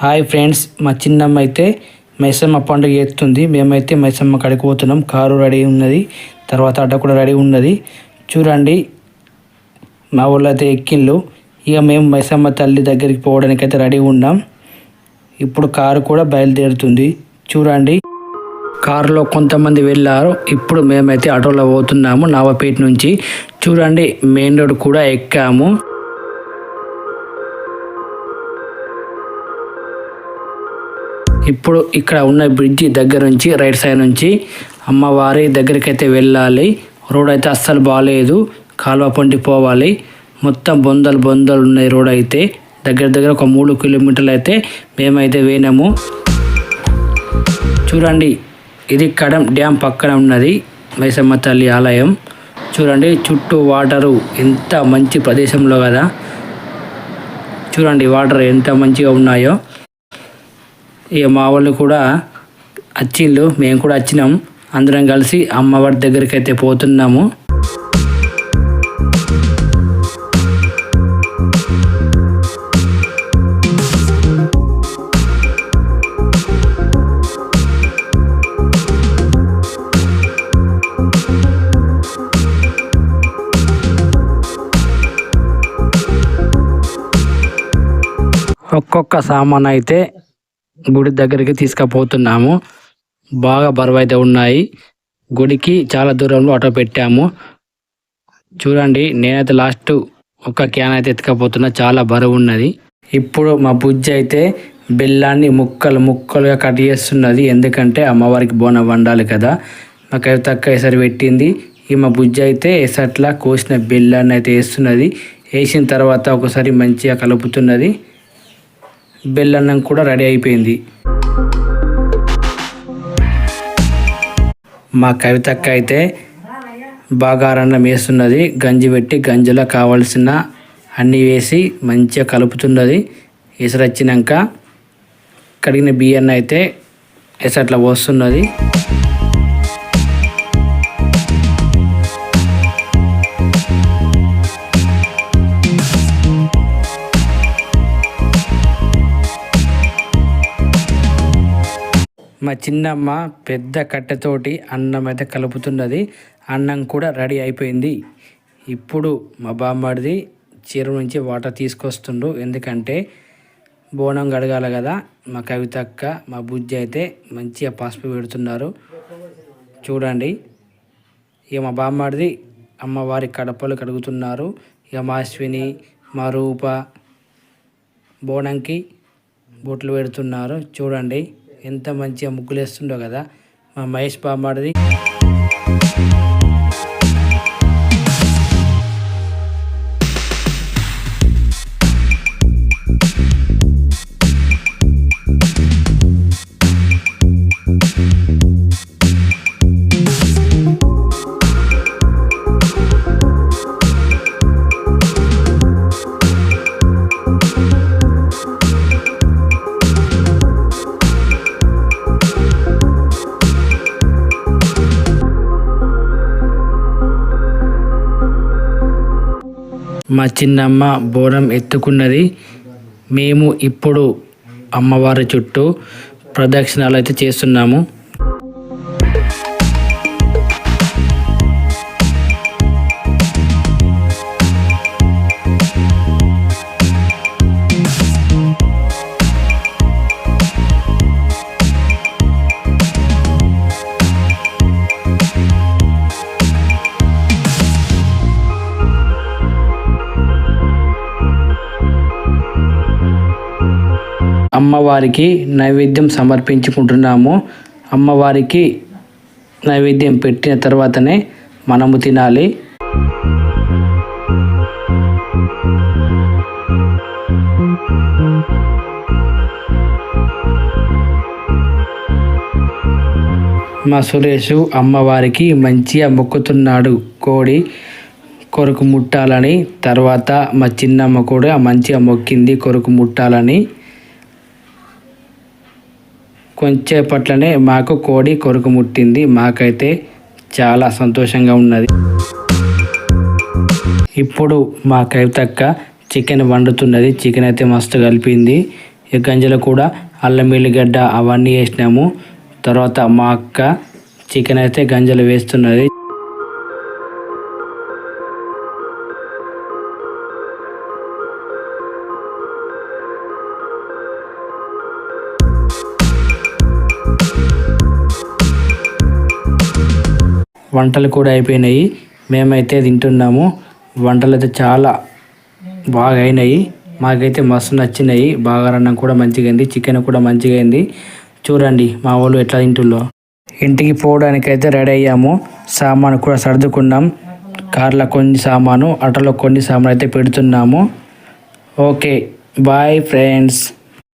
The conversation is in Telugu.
హాయ్ ఫ్రెండ్స్ మా చిన్నమ్మ అయితే మైసమ్మ పండుగ చేస్తుంది మేమైతే మైసమ్మ కాడికి పోతున్నాం. కారు రెడీ ఉన్నది. తర్వాత అడ్డ కూడా రెడీ ఉన్నది. చూడండి మా ఊళ్ళో అయితే ఎక్కిళ్ళు. ఇక మేము మైసమ్మ తల్లి దగ్గరికి పోవడానికి అయితే రెడీ ఉన్నాం. ఇప్పుడు కారు కూడా బయలుదేరుతుంది. చూడండి కారులో కొంతమంది వెళ్ళారు. ఇప్పుడు మేమైతే ఆటోలో పోతున్నాము నావపేట నుంచి. చూడండి మెయిన్ రోడ్ కూడా ఎక్కాము. ఇప్పుడు ఇక్కడ ఉన్న బ్రిడ్జి దగ్గర నుంచి రైట్ సైడ్ నుంచి అమ్మవారి దగ్గరికి అయితే వెళ్ళాలి. రోడ్ అయితే అస్సలు బాగాలేదు కాలువ పొంటి పోవాలి. మొత్తం బొందలు బొందలు ఉన్నాయి రోడ్ అయితే దగ్గర దగ్గర ఒక మూడు కిలోమీటర్లు అయితే మేమైతే వేనాము చూడండి ఇది కడం డ్యామ్ పక్కన ఉన్నది. మైసమ్మ తల్లి ఆలయం. చూడండి చుట్టూ వాటరు ఎంత మంచి ప్రదేశంలో కదా. చూడండి వాటర్ ఎంత మంచిగా ఉన్నాయో. ఇక మా వాళ్ళు కూడా వచ్చిండ్రు మేము కూడా వచ్చినాం అందరం కలిసి అమ్మవారి దగ్గరికి అయితే పోతున్నాము. ఒక్కొక్క సామాన్ అయితే గుడి దగ్గరికి తీసుకుపోతున్నాము. బాగా బరువు అయితే ఉన్నాయి. గుడికి చాలా దూరంలో ఆటో పెట్టాము. చూడండి నేనైతే లాస్ట్ ఒక క్యాన్ అయితే ఎత్తుకపోతున్నా. చాలా బరువు ఉన్నది. ఇప్పుడు మా బుజ్జి అయితే బెల్లాన్ని ముక్కలు ముక్కలుగా కట్ చేస్తున్నది. ఎందుకంటే అమ్మవారికి బోనం వండాలి కదా. మాకు తక్కువ ఎసరి పెట్టింది. ఈ మా బుజ్జి అయితే ఎసట్లా కోసిన బెల్లాన్ని అయితే వేస్తున్నది. వేసిన తర్వాత ఒకసారి మంచిగా కలుపుతున్నది. బెల్లన్నం కూడా రెడీ అయిపోయింది. మా కవితక్క అయితే బాగారన్నం వేస్తున్నది. గంజి పెట్టి గంజిలో కావాల్సిన అన్నీ వేసి మంచిగా కలుపుతున్నది. ఎసరొచ్చినాక కడిగిన బియ్యాన్ని అయితే ఎసట్లా పోస్తున్నది. మా చిన్నమ్మ పెద్ద కట్టెతోటి అన్నం అయితే కలుపుతున్నది. అన్నం కూడా రెడీ అయిపోయింది. ఇప్పుడు మా బామ్మడిది చెరువు నుంచి వాటర్ తీసుకొస్తుండు. ఎందుకంటే బోనం కడగాలి కదా. మా కవితక్క మా బుజ్జి అయితే మంచిగా పసుపు పెడుతున్నారు. చూడండి. ఇక మా బామ్మడిది అమ్మవారి కడపలు కడుగుతున్నారు. ఇక మా అశ్విని మా రూప బోనంకి బొట్లు పెడుతున్నారు. చూడండి. ఎంత మంచిగా ముగ్గులు వేస్తుండో కదా. మా మహేష్ బామ్మడిది మా చిన్నమ్మ బోనం ఎత్తుకున్నది. మేము ఇప్పుడు అమ్మవారి చుట్టూ ప్రదక్షిణాలు అయితే చేస్తున్నాము. అమ్మవారికి నైవేద్యం సమర్పించుకుంటున్నాము. అమ్మవారికి నైవేద్యం పెట్టిన తర్వాతనే మనము తినాలి. మా సురేష్ అమ్మవారికి మంచిగా మొక్కుతున్నాడు. కోడి కొరకు ముట్టాలని తర్వాత మా చిన్నమ్మ కూడా మంచిగా మొక్కింది కొరకు ముట్టాలని. కొంచెంపట్లనే మాకు కోడి కొరకు ముట్టింది. మాకైతే చాలా సంతోషంగా ఉన్నది. ఇప్పుడు మా కవితక్క చికెన్ వండుతున్నది. చికెన్ అయితే మస్తు కలిపింది. ఈ గంజలో కూడా అల్లం ఎల్లిగడ్డ అవన్నీ వేసినాము. తర్వాత మా అక్క చికెన్ అయితే గంజలు వేస్తున్నది. వంటలు కూడా అయిపోయినాయి. మేమైతే తింటున్నాము. వంటలు అయితే చాలా బాగా అయినాయి మాకైతే మస్తు నచ్చినాయి. బాగా అన్నం కూడా మంచిగా అయింది చికెన్ కూడా మంచిగా అయింది చూడండి మా వాళ్ళు ఎట్లా తింటుల్లో. ఇంటికి పోవడానికైతే రెడీ అయ్యాము. సామాను కూడా సర్దుకున్నాం. కార్లో కొన్ని సామాను అటలో కొన్ని సామాను అయితే పెడుతున్నాము. Okay bye friends.